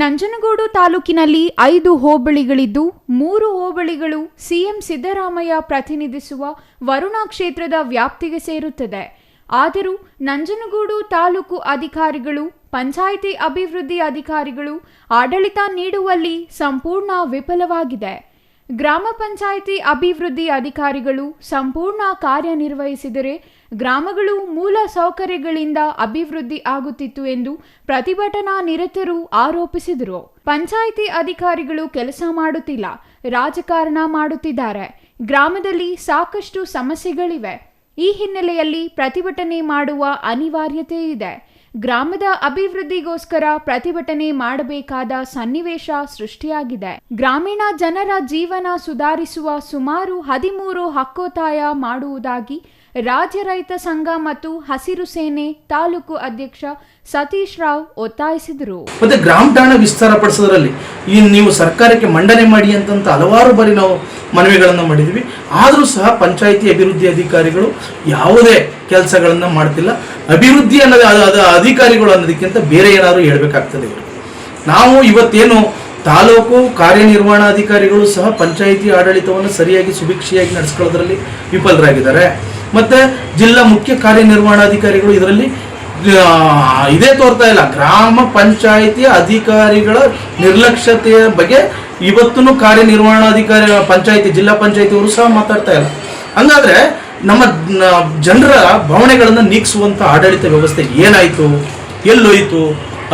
ನಂಜನಗೂಡು ತಾಲೂಕಿನಲ್ಲಿ ಐದು ಹೋಬಳಿಗಳಿದ್ದು ಮೂರು ಹೋಬಳಿಗಳು ಸಿಎಂ ಸಿದ್ದರಾಮಯ್ಯ ಪ್ರತಿನಿಧಿಸುವ ವರುಣಾ ಕ್ಷೇತ್ರದ ವ್ಯಾಪ್ತಿಗೆ ಸೇರುತ್ತದೆ. ಆದರೂ ನಂಜನಗೂಡು ತಾಲೂಕು ಅಧಿಕಾರಿಗಳು, ಪಂಚಾಯಿತಿ ಅಭಿವೃದ್ಧಿ ಅಧಿಕಾರಿಗಳು ಆಡಳಿತ ನೀಡುವಲ್ಲಿ ಸಂಪೂರ್ಣ ವಿಫಲವಾಗಿದೆ. ಗ್ರಾಮ ಪಂಚಾಯಿತಿ ಅಭಿವೃದ್ಧಿ ಅಧಿಕಾರಿಗಳು ಸಂಪೂರ್ಣ ಕಾರ್ಯನಿರ್ವಹಿಸಿದರೆ ಗ್ರಾಮಗಳು ಮೂಲ ಸೌಕರ್ಯಗಳಿಂದ ಅಭಿವೃದ್ಧಿ ಆಗುತ್ತಿತ್ತು ಎಂದು ಪ್ರತಿಭಟನಾ ನಿರತರು ಆರೋಪಿಸಿದರು. ಪಂಚಾಯಿತಿ ಅಧಿಕಾರಿಗಳು ಕೆಲಸ ಮಾಡುತ್ತಿಲ್ಲ. ರಾಜಕಾರಣ ಮಾಡುತ್ತಿದ್ದಾರೆ. ಗ್ರಾಮದಲ್ಲಿ ಸಾಕಷ್ಟು ಸಮಸ್ಯೆಗಳಿವೆ. ಈ ಹಿನ್ನೆಲೆಯಲ್ಲಿ ಪ್ರತಿಭಟನೆ ಮಾಡುವ ಅನಿವಾರ್ಯತೆ ಇದೆ. ಗ್ರಾಮದ ಅಭಿವೃದ್ಧಿಗೋಸ್ಕರ ಪ್ರತಿಭಟನೆ ಮಾಡಬೇಕಾದ ಸನ್ನಿವೇಶ ಸೃಷ್ಟಿಯಾಗಿದೆ. ಗ್ರಾಮೀಣ ಜನರ ಜೀವನ ಸುಧಾರಿಸುವ ಸುಮಾರು ಹದಿಮೂರು ಹಕ್ಕೊತ್ತಾಯ ಮಾಡುವುದಾಗಿ ರಾಜ್ಯ ರೈತ ಸಂಘ ಮತ್ತು ಹಸಿರು ಸೇನೆ ತಾಲೂಕು ಅಧ್ಯಕ್ಷ ಸತೀಶ್ ರಾವ್ ಒತ್ತಾಯಿಸಿದರು. ಮತ್ತೆ ಗ್ರಾಮ ಠಾಣ ವಿಸ್ತಾರ ಪಡಿಸೋದ್ರಲ್ಲಿ ಈ ನೀವು ಸರ್ಕಾರಕ್ಕೆ ಮಂಡನೆ ಮಾಡಿ ಅಂತಂತ ಹಲವಾರು ಬಾರಿ ನಾವು ಮನವಿಗಳನ್ನು ಮಾಡಿದ್ವಿ. ಆದರೂ ಸಹ ಪಂಚಾಯಿತಿ ಅಭಿವೃದ್ಧಿ ಅಧಿಕಾರಿಗಳು ಯಾವುದೇ ಕೆಲಸಗಳನ್ನು ಮಾಡ್ತಿಲ್ಲ. ಅಭಿವೃದ್ಧಿ ಅನ್ನೋದು ಅದು ಅಧಿಕಾರಿಗಳು ಅನ್ನೋದಕ್ಕಿಂತ ಬೇರೆ ಏನಾದರೂ ಹೇಳಬೇಕಾಗ್ತದೆ ಇವರು ನಾವು ಇವತ್ತೇನು ತಾಲೂಕು ಕಾರ್ಯನಿರ್ವಹಣಾಧಿಕಾರಿಗಳು ಸಹ ಪಂಚಾಯಿತಿ ಆಡಳಿತವನ್ನು ಸರಿಯಾಗಿ ಸುಭಿಕ್ಷೆಯಾಗಿ ನಡೆಸ್ಕೊಳ್ಳೋದ್ರಲ್ಲಿ ವಿಫಲರಾಗಿದ್ದಾರೆ. ಮತ್ತೆ ಜಿಲ್ಲಾ ಮುಖ್ಯ ಕಾರ್ಯನಿರ್ವಹಣಾಧಿಕಾರಿಗಳು ಇದರಲ್ಲಿ ಇದೇ ತೋರ್ತಾ ಇಲ್ಲ. ಗ್ರಾಮ ಪಂಚಾಯಿತಿ ಅಧಿಕಾರಿಗಳ ನಿರ್ಲಕ್ಷ್ಯತೆಯ ಬಗ್ಗೆ ಇವತ್ತೂ ಕಾರ್ಯನಿರ್ವಹಣಾಧಿಕಾರಿ, ಪಂಚಾಯಿತಿ, ಜಿಲ್ಲಾ ಪಂಚಾಯಿತಿಯವರು ಸಹ ಮಾತಾಡ್ತಾ ಇಲ್ಲ. ಹಂಗಾದ್ರೆ ನಮ್ಮ ಜನರ ಭಾವನೆಗಳನ್ನು ನೀಗಿಸುವಂತ ಆಡಳಿತ ವ್ಯವಸ್ಥೆ ಏನಾಯಿತು, ಎಲ್ಲೋಯ್ತು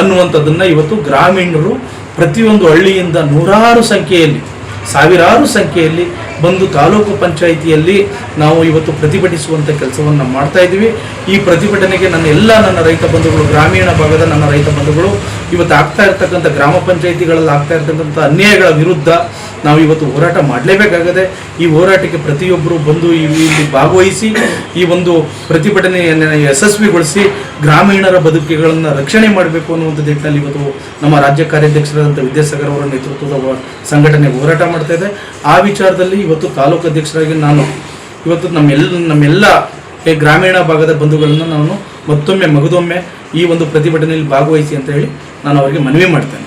ಅನ್ನುವಂಥದ್ದನ್ನ ಇವತ್ತು ಗ್ರಾಮೀಣರು ಪ್ರತಿಯೊಂದು ಹಳ್ಳಿಯಿಂದ ನೂರಾರು ಸಂಖ್ಯೆಯಲ್ಲಿ ಸಾವಿರಾರು ಸಂಖ್ಯೆಯಲ್ಲಿ ಬಂದು ತಾಲೂಕು ಪಂಚಾಯಿತಿಯಲ್ಲಿ ನಾವು ಇವತ್ತು ಪ್ರತಿಭಟಿಸುವಂಥ ಕೆಲಸವನ್ನು ಮಾಡ್ತಾ ಇದ್ದೀವಿ. ಈ ಪ್ರತಿಭಟನೆಗೆ ನನ್ನ ಎಲ್ಲ ನನ್ನ ರೈತ ಬಂಧುಗಳು, ಗ್ರಾಮೀಣ ಭಾಗದ ನನ್ನ ರೈತ ಬಂಧುಗಳು, ಇವತ್ತು ಆಗ್ತಾ ಇರ್ತಕ್ಕಂಥ ಗ್ರಾಮ ಪಂಚಾಯಿತಿಗಳಲ್ಲಿ ಆಗ್ತಾ ಇರ್ತಕ್ಕಂಥ ಅನ್ಯಾಯಗಳ ವಿರುದ್ಧ ನಾವು ಇವತ್ತು ಹೋರಾಟ ಮಾಡಲೇಬೇಕಾಗದೆ ಈ ಹೋರಾಟಕ್ಕೆ ಪ್ರತಿಯೊಬ್ಬರು ಬಂದು ಇಲ್ಲಿ ಭಾಗವಹಿಸಿ, ಈ ಒಂದು ಪ್ರತಿಭಟನೆಯನ್ನು ಯಶಸ್ವಿಗೊಳಿಸಿ ಗ್ರಾಮೀಣರ ಬದುಕುಗಳನ್ನು ರಕ್ಷಣೆ ಮಾಡಬೇಕು ಅನ್ನುವಂಥ ದಿಟ್ಟಿನಲ್ಲಿ ಇವತ್ತು ನಮ್ಮ ರಾಜ್ಯ ಕಾರ್ಯಾಧ್ಯಕ್ಷರಾದಂಥ ವಿದ್ಯಾಸಾಗರ್ ಅವರ ನೇತೃತ್ವದ ಸಂಘಟನೆ ಹೋರಾಟ ಮಾಡ್ತಾ ಇದೆ. ಆ ವಿಚಾರದಲ್ಲಿ ಇವತ್ತು ತಾಲೂಕು ಅಧ್ಯಕ್ಷರಾಗಿ ನಾನು, ಇವತ್ತು ನಮ್ಮೆಲ್ಲ ನಮ್ಮೆಲ್ಲ ಗ್ರಾಮೀಣ ಭಾಗದ ಬಂಧುಗಳನ್ನು ನಾನು ಮತ್ತೊಮ್ಮೆ, ಮಗದೊಮ್ಮೆ ಈ ಒಂದು ಪ್ರತಿಭಟನೆಯಲ್ಲಿ ಭಾಗವಹಿಸಿ ಅಂತ ಹೇಳಿ ನಾನು ಅವರಿಗೆ ಮನವಿ ಮಾಡ್ತೇನೆ.